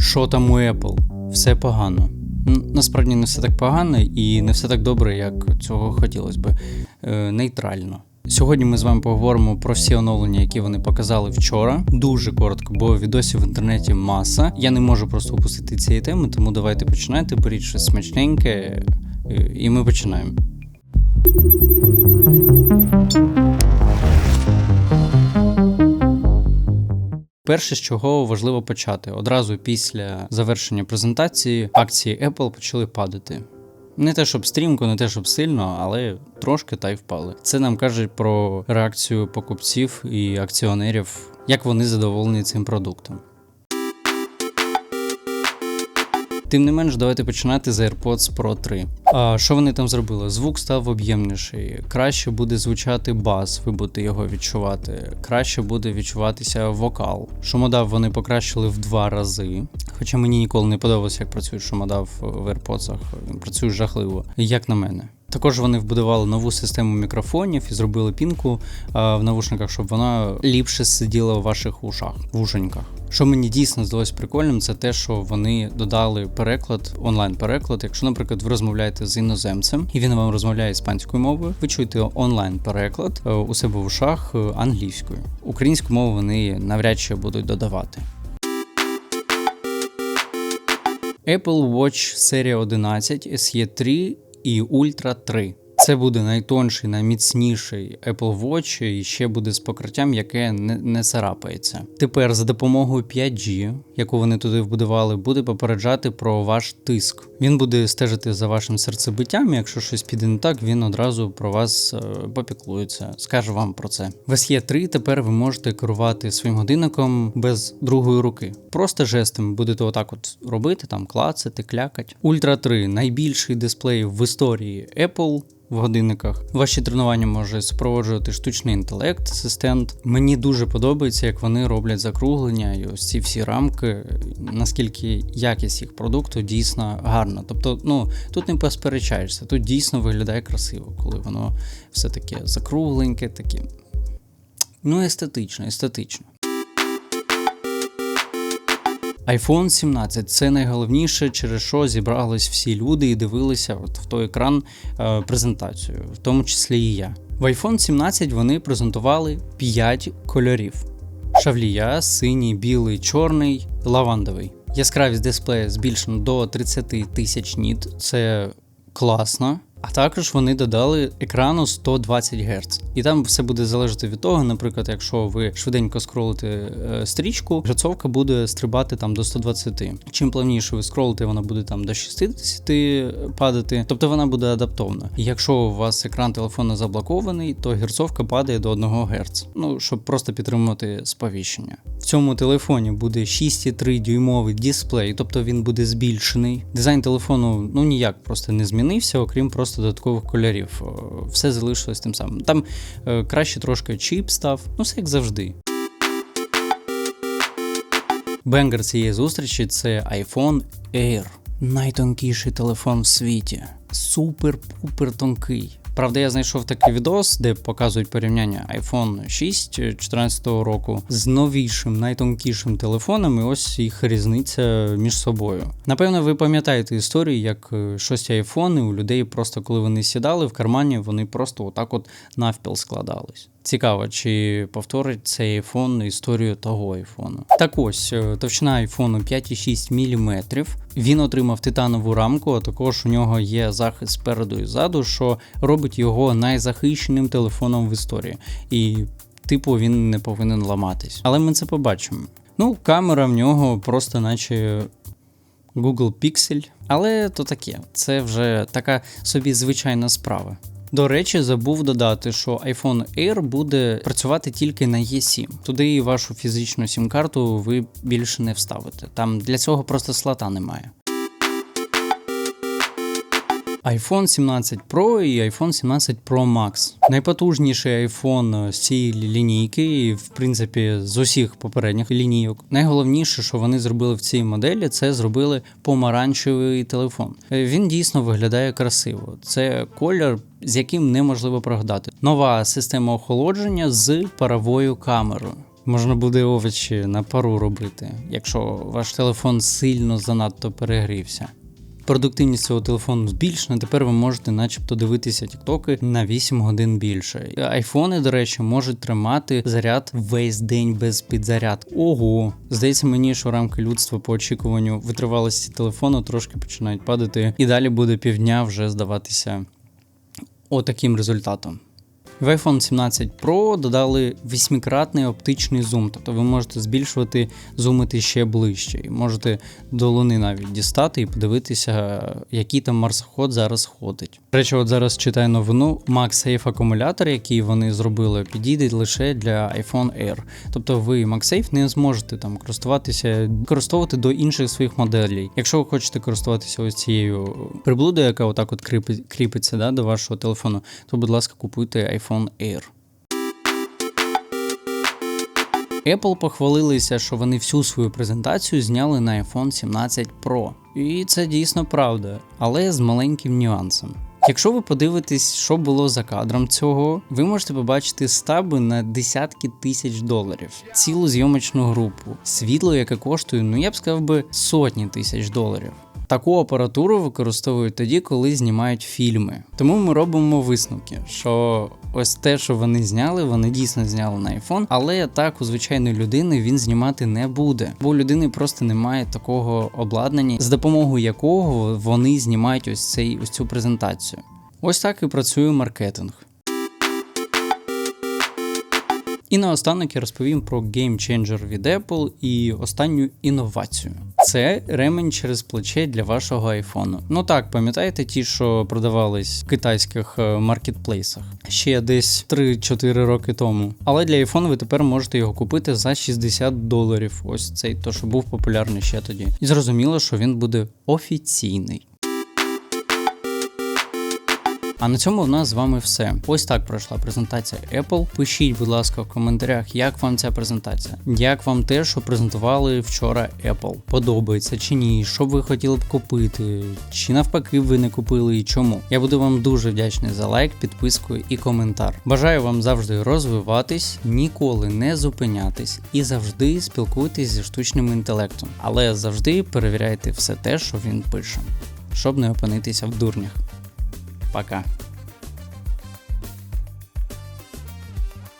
Що там у Apple? Все погано. Насправді не все так погано і не все так добре, як цього хотілося би. Е, нейтрально. Сьогодні ми з вами поговоримо про всі оновлення, які вони показали вчора. Дуже коротко, бо відосів в інтернеті маса. Я не можу просто опустити цієї теми, тому давайте починайте, беріть щось смачненьке, е, і ми починаємо. Перше, з чого важливо почати, одразу після завершення презентації акції Apple почали падати. Не те, щоб стрімко, не те, щоб сильно, але трошки та й впали. Це нам каже про реакцію покупців і акціонерів, як вони задоволені цим продуктом. Тим не менш, давайте починати з AirPods Pro 3. А що вони там зробили? Звук став об'ємніший, краще буде звучати бас, ви будете його відчувати, краще буде відчуватися вокал. Шумодав вони покращили в два рази. Хоча мені ніколи не подобалося, як працює шумодав в AirPods. Він працює жахливо, як на мене. Також вони вбудували нову систему мікрофонів і зробили пінку а, в навушниках, щоб вона ліпше сиділа в ваших ушах, в ушеньках. Що мені дійсно здалось прикольним, це те, що вони додали переклад, онлайн-переклад. Якщо, наприклад, ви розмовляєте з іноземцем і він вам розмовляє іспанською мовою, ви чуєте онлайн-переклад е, у себе в ушах е, англійською. Українську мову вони навряд чи будуть додавати. Apple Watch серія 11 SE 3 і Ultra 3. Це буде найтонший, найміцніший Apple Watch і ще буде з покриттям, яке не, не царапається. Тепер за допомогою 5G, яку вони туди вбудували, буде попереджати про ваш тиск. Він буде стежити за вашим серцебиттям. Якщо щось піде не так, він одразу про вас е, попіклується, скаже вам про це. В SE 3 тепер ви можете керувати своїм годинником без другої руки. Просто жестом будете отак от робити, там клацати, клякать. Ультра 3 найбільший дисплей в історії Apple в годинниках. Ваші тренування може супроводжувати штучний інтелект, асистент. Мені дуже подобається, як вони роблять закруглення і ось ці всі рамки, наскільки якість їх продукту дійсно гарна. Тобто, ну тут не посперечаєшся, тут дійсно виглядає красиво, коли воно все таке закругленьке, таке. Ну, естетично, естетично. iPhone 17 це найголовніше, через що зібрались всі люди і дивилися от в той екран е, презентацію, в тому числі і я. В iPhone 17 вони презентували 5 кольорів: шавлія, синій, білий, чорний, лавандовий. Яскравість дисплея збільшена до 30 тисяч ніт. Це класно. А також вони додали екрану 120 Гц. І там все буде залежати від того, наприклад, якщо ви швиденько скролите е, стрічку, герцовка буде стрибати там до 120. Чим плавніше ви скролите, вона буде там до 60 падати, тобто вона буде адаптована. І якщо у вас екран телефону заблокований, то герцовка падає до 1 Гц. Ну, щоб просто підтримувати сповіщення. В цьому телефоні буде 6,3 дюймовий дисплей, тобто він буде збільшений. Дизайн телефону ну ніяк просто не змінився, окрім просто додаткових кольорів. Е, Все залишилось тим самим. Там е, краще трошки чіп став, ну все як завжди. Бенгер цієї зустрічі це iPhone Air. Найтонкіший телефон в світі. Супер-пупер тонкий. Правда, я знайшов такий відос, де показують порівняння iPhone 6 2014 року з новішим, найтонкішим телефоном, і ось їх різниця між собою. Напевно, ви пам'ятаєте історію, як е, шості айфони у людей просто коли вони сідали в кармані, вони просто отак от навпіл складались. Цікаво, чи повторить цей айфон історію того айфону. Так ось, е, товщина айфону 5,6 мм. Він отримав титанову рамку, а також у нього є захист спереду і ззаду, що робить його найзахищеним телефоном в історії. І, типу, він не повинен ламатись. Але ми це побачимо. Ну, камера в нього просто наче Google Pixel. Але то таке, це вже така собі звичайна справа. До речі, забув додати, що iPhone Air буде працювати тільки на E7. Туди вашу фізичну сім-карту ви більше не вставите. Там для цього просто слота немає. iPhone 17 Pro і iPhone 17 Pro Max. Найпотужніший iPhone з цієї лінійки, і в принципі з усіх попередніх лінійок. Найголовніше, що вони зробили в цій моделі, це зробили помаранчевий телефон. Він дійсно виглядає красиво. Це колір. З яким неможливо прогадати. Нова система охолодження з паровою камерою. Можна буде овочі на пару робити, якщо ваш телефон сильно занадто перегрівся. Продуктивність цього телефону збільшена, тепер ви можете начебто дивитися тіктоки на 8 годин більше. Айфони, до речі, можуть тримати заряд весь день без підзарядки. Ого! Здається мені, що рамки людства по очікуванню витривалості телефону трошки починають падати, і далі буде півдня вже здаватися отаким результатом. В iPhone 17 Pro додали восьмикратний оптичний зум, тобто ви можете збільшувати, зумити ще ближче, і можете до луни навіть дістати і подивитися, який там марсоход зараз ходить. До речі, от зараз читаю новину. MagSafe акумулятор, який вони зробили, підійде лише для iPhone Air. Тобто ви MagSafe не зможете там користуватися, використовувати до інших своїх моделей. Якщо ви хочете користуватися ось цією приблудою, яка отак от кріпиться да, до вашого телефону, то будь ласка, купуйте iPhone Air. Apple похвалилися, що вони всю свою презентацію зняли на iPhone 17 Pro. І це дійсно правда, але з маленьким нюансом. Якщо ви подивитесь, що було за кадром цього, ви можете побачити стаби на десятки тисяч доларів, цілу зйомочну групу, світло, яке коштує, ну я б сказав би, сотні тисяч доларів. Таку апаратуру використовують тоді, коли знімають фільми. Тому ми робимо висновки, що ось те, що вони зняли, вони дійсно зняли на iPhone, але так у звичайної людини він знімати не буде, бо у людини просто немає такого обладнання, з допомогою якого вони знімають ось цей ось цю презентацію. Ось так і працює маркетинг. І наостанок я розповім про Changer від Apple і останню інновацію. Це ремень через плече для вашого айфону. Ну так, пам'ятаєте ті, що продавались в китайських е, маркетплейсах ще десь 3-4 роки тому. Але для iPhone ви тепер можете його купити за 60 доларів. Ось цей то, що був популярний ще тоді. І зрозуміло, що він буде офіційний. А на цьому в нас з вами все. Ось так пройшла презентація Apple. Пишіть, будь ласка, в коментарях, як вам ця презентація, як вам те, що презентували вчора Apple. Подобається чи ні, що б ви хотіли б купити, чи навпаки ви не купили і чому. Я буду вам дуже вдячний за лайк, підписку і коментар. Бажаю вам завжди розвиватись, ніколи не зупинятись і завжди спілкуйтесь зі штучним інтелектом, але завжди перевіряйте все те, що він пише, щоб не опинитися в дурнях. Пока.